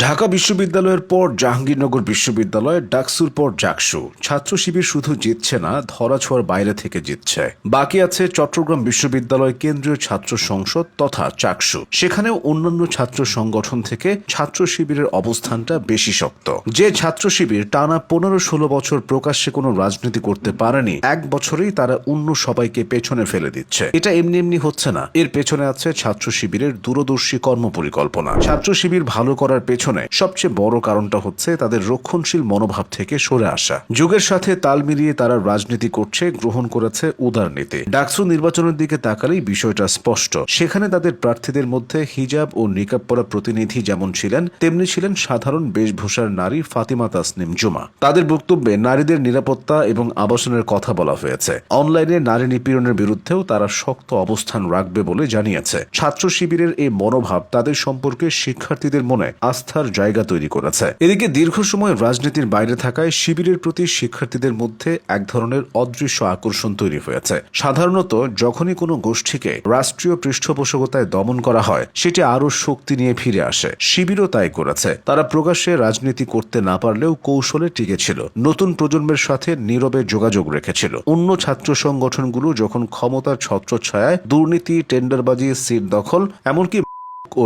ঢাকা বিশ্ববিদ্যালয়ের পর জাহাঙ্গীরনগর বিশ্ববিদ্যালয় ডাকসুর পর জাকসু। ছাত্র শিবির শুধু জিতছে না, ধরাছোঁয়ার বাইরে থেকে জিতছে। বাকি আছে চট্টগ্রাম বিশ্ববিদ্যালয় কেন্দ্রীয় ছাত্র সংসদ তথা চাকসু। সেখানেও অন্যান্য ছাত্র সংগঠন থেকে ছাত্র শিবিরের অবস্থানটা বেশি শক্ত। যে ছাত্র শিবির টানা পনেরো ষোলো বছর প্রকাশ্যে কোনো রাজনীতি করতে পারেনি, এক বছরেই তারা অন্য সবাইকে পেছনে ফেলে দিচ্ছে। এটা এমনি এমনি হচ্ছে না। এর পেছনে আছে ছাত্র শিবিরের দূরদর্শী কর্মপরিকল্পনা। ছাত্র শিবির ভালো করার পেছনে সবচেয়ে বড় কারণটা হচ্ছে তাদের রক্ষণশীল মনোভাব থেকে সরে আসা। যুগের সাথে তাল মিলিয়ে তারা রাজনীতি করছে, গ্রহণ করেছে উদার নীতি। ডাকসু নির্বাচনের দিকে তাকালেই বিষয়টা স্পষ্ট। সেখানে তাদের প্রার্থীদের মধ্যে হিজাব ও নিকাব পরা প্রতিনিধি যেমন ছিলেন, তেমনি ছিলেন সাধারণ বেশভূষার নারী ফাতিমা তাসনিম জুমা। তাদের বক্তব্যে নারীদের নিরাপত্তা এবং আবাসনের কথা বলা হয়েছে। অনলাইনে নারী নিপীড়নের বিরুদ্ধেও তারা শক্ত অবস্থান রাখবে বলে জানিয়েছে। ছাত্র শিবিরের এই মনোভাব তাদের সম্পর্কে শিক্ষার্থীদের মনে আস্থার জায়গা তৈরি করেছে। এদিকে দীর্ঘ সময় রাজনীতির বাইরে থাকায় শিবিরের প্রতি শিক্ষার্থীদের মধ্যে এক ধরনের অদৃশ্য আকর্ষণ তৈরি হয়েছে। সাধারণত যখনই কোনো গোষ্ঠীকে রাষ্ট্রীয় পৃষ্ঠপোষকতায় দমন করা হয়, সেটি আরও শক্তি নিয়ে ফিরে আসে। শিবিরও তাই করেছে। তারা প্রকাশ্যে রাজনীতি করতে না পারলেও কৌশলে টিকেছিল নতুন প্রজন্মের সাথে নীরবে যোগাযোগ রেখেছিল। অন্য ছাত্র সংগঠনগুলো যখন ক্ষমতার ছত্রছায়ায় দুর্নীতি, টেন্ডারবাজি, সিট দখল, এমনকি ও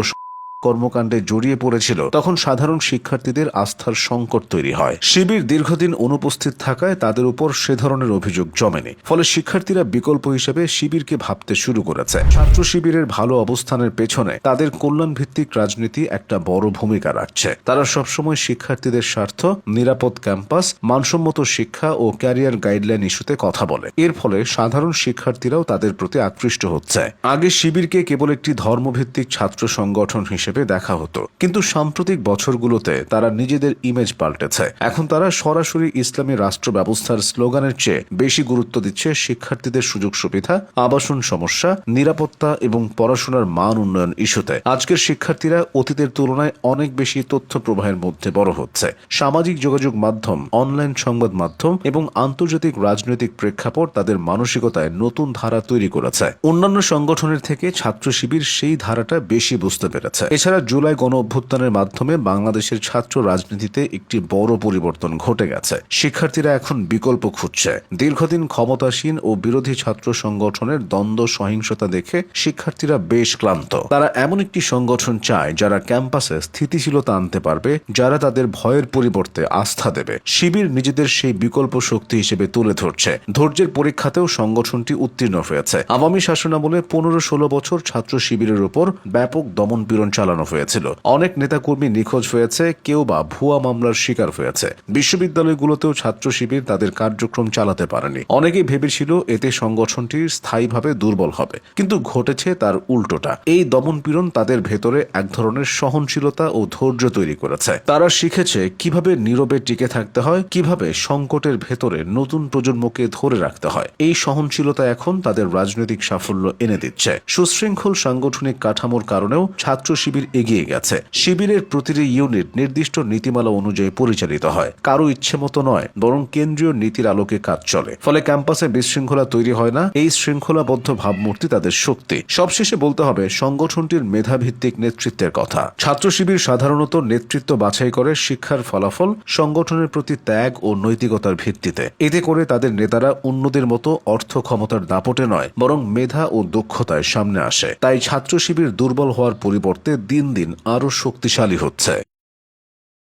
কর্মকাণ্ডে জড়িয়ে পড়েছিল, তখন সাধারণ শিক্ষার্থীদের আস্থার সংকট তৈরি হয়। শিবির দীর্ঘদিন অনুপস্থিত থাকায় তাদের উপর সে ধরনের অভিযোগ জমেনি। ফলে শিক্ষার্থীরা বিকল্প হিসেবে শিবিরকে ভাবতে শুরু করেছে। ছাত্র শিবিরের ভালো অবস্থানের পেছনে তাদের কল্যাণ ভিত্তিক রাজনীতি একটা বড় ভূমিকা রাখছে। তারা সবসময় শিক্ষার্থীদের স্বার্থ, নিরাপদ ক্যাম্পাস, মানসম্মত শিক্ষা ও ক্যারিয়ার গাইডলাইন ইস্যুতে কথা বলে। এর ফলে সাধারণ শিক্ষার্থীরাও তাদের প্রতি আকৃষ্ট হচ্ছে। আগে শিবিরকে কেবল একটি ধর্মভিত্তিক ছাত্র সংগঠন হিসেবে দেখা হতো। কিন্তু সাম্প্রতিক বছরগুলোতে তারা নিজেদের ইমেজ পাল্টেছে। এখন তারা সরাসরি ইসলামী রাষ্ট্র ব্যবস্থার স্লোগানের চেয়ে বেশি গুরুত্ব দিচ্ছে শিক্ষার্থীদের সুযোগ সুবিধা, আবাসন সমস্যা, নিরাপত্তা এবং পড়াশোনার মান উন্নয়ন ইস্যুতে। আজকের শিক্ষার্থীরা অতীতের তুলনায় অনেক বেশি তথ্য প্রবাহের মধ্যে বড় হচ্ছে। সামাজিক যোগাযোগ মাধ্যম অনলাইন সংবাদ মাধ্যম এবং আন্তর্জাতিক রাজনৈতিক প্রেক্ষাপট তাদের মানসিকতায় নতুন ধারা তৈরি করেছে। অন্যান্য সংগঠনের থেকে ছাত্র শিবির সেই ধারাটা বেশি বুঝতে পেরেছে। এছাড়া জুলাই গণ অভ্যুত্থানের মাধ্যমে বাংলাদেশের ছাত্র রাজনীতিতে একটি বড় পরিবর্তন ঘটে গেছে। শিক্ষার্থীরা এখন বিকল্প খুঁজছে। দীর্ঘদিন ক্ষমতাসীন ও বিরোধী ছাত্র সংগঠনের দ্বন্দ্ব, সহিংসতা দেখে শিক্ষার্থীরা বেশ ক্লান্ত। তারা এমন একটি সংগঠন চায়, যারা ক্যাম্পাসে স্থিতিশীলতা আনতে পারবে, যারা তাদের ভয়ের পরিবর্তে আস্থা দেবে। শিবির নিজেদের সেই বিকল্প শক্তি হিসেবে তুলে ধরছে। ধৈর্যের পরীক্ষাতেও সংগঠনটি উত্তীর্ণ হয়েছে। আওয়ামী শাসনামলে পনেরো ষোলো বছর ছাত্র শিবিরের উপর ব্যাপক দমন পীড়ন চালানো হয়েছিল। অনেক নেতাকর্মী নিখোঁজ হয়েছে, কেউ বা ভুয়া মামলার শিকার হয়েছে। বিশ্ববিদ্যালয়গুলোতেও ছাত্র শিবির তাদের কার্যক্রম চালাতে পারেনি। অনেকেই ভেবেছিল এতে সংগঠনটি স্থায়ীভাবে দুর্বল হবে, কিন্তু ঘটেছে তার উল্টোটা। এই দমন পীড়ন তাদের ভেতরে এক ধরনের সহনশীলতা ও ধৈর্য তৈরি করেছে। তারা শিখেছে কীভাবে নীরবে টিকে থাকতে হয়, কীভাবে সংকটের ভেতরে নতুন প্রজন্মকে ধরে রাখতে হয়। এই সহনশীলতা এখন তাদের রাজনৈতিক সাফল্য এনে দিচ্ছে। সুশৃঙ্খল সাংগঠনিক কাঠামোর কারণেও ছাত্র শিবির এগিয়ে গেছে। শিবিরের প্রতিটি ইউনিট নির্দিষ্ট নীতিমালা অনুযায়ী পরিচালিত হয়। কারও ইচ্ছে মতো নয়, বরং কেন্দ্রীয় নীতির আলোকে কাজ চলে। ফলে ক্যাম্পাসে বিশৃঙ্খলা তৈরি হয় না, এই শৃঙ্খলাবদ্ধ ভাবমূর্তি তাদের শক্তি। সবশেষে বলতে হবে, সংগঠনটির মেধাভিত্তিক নেতৃত্বের কথা। ছাত্র শিবির সাধারণত নেতৃত্ব বাছাই করে শিক্ষার ফলাফল সংগঠনের প্রতি ত্যাগ ও নৈতিকতার ভিত্তিতে। এতে করে তাদের নেতারা অন্যদের মতো অর্থ ক্ষমতার দাপটে নয়, বরং মেধা ও দক্ষতায় সামনে আসে। তাই ছাত্র শিবির দুর্বল হওয়ার পরিবর্তে দিন দিন আরও শক্তিশালী হচ্ছে।